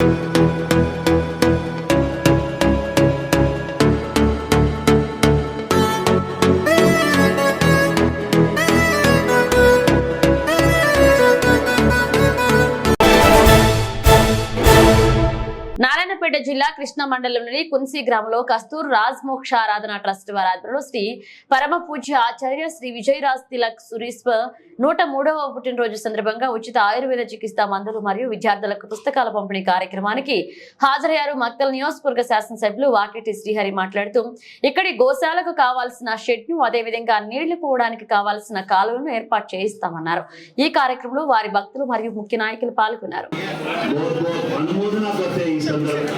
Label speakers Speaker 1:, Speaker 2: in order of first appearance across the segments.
Speaker 1: thank you Siddipet జిల్లా కృష్ణ మండలంలోని కున్సీ గ్రామంలో కస్తూర్ రాజ్మోక్ష ఆరాధన ట్రస్ట్ వారి ఆధ్వర్యంలో శ్రీ పరమ పూజ్య ఆచార్య శ్రీ విజయరాజ్ తిలక్ సురీశ్వ నూట మూడవ పుట్టినరోజు సందర్భంగా ఉచిత ఆయుర్వేద చికిత్స మందులు మరియు విద్యార్థులకు పుస్తకాల పంపిణీ కార్యక్రమానికి హాజరయ్యారు మక్తల్ నియోజకవర్గ శాసనసభ్యులు వాకిటి శ్రీహరి మాట్లాడుతూ ఇక్కడి గోశాలకు కావాల్సిన షెడ్ను అదేవిధంగా నీళ్ళు పోవడానికి కావాల్సిన కాలువలను ఏర్పాటు చేయిస్తామన్నారు. ఈ కార్యక్రమంలో వారి భక్తులు మరియు ముఖ్య నాయకులు పాల్గొన్నారు.
Speaker 2: అనుమోదన ఈ సందర్భంగా करते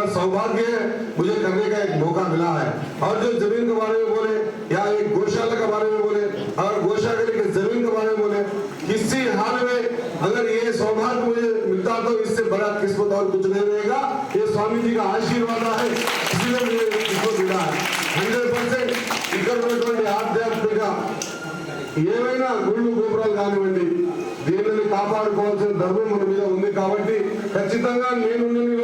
Speaker 3: मेरा सौभाग्य है मुझे करने का एक मौका मिला है और जो जमीन के बारे में बोले या एक गौशाला के बारे में बोले अगर गौशाला के जमीन के बारे में बोले किसी हाल में अगर ये सौभाग्य मुझे मिलता तो इससे बड़ा किस्मत और कुछ नहीं रहेगा ये स्वामी जी का आशीर्वाद है इसलिए मुझे इसको मिला है हंड्रेड परसेंट ఇక్కడ ఉన్నటువంటి ఆధ్యాత్మిక ఏమైనా గుళ్ళు గోపురాలు కానివ్వండి దీనిని కాపాడుకోవాల్సిన ధర్మం మన మీద ఉంది కాబట్టి ఖచ్చితంగా నేను ఉన్నన్ని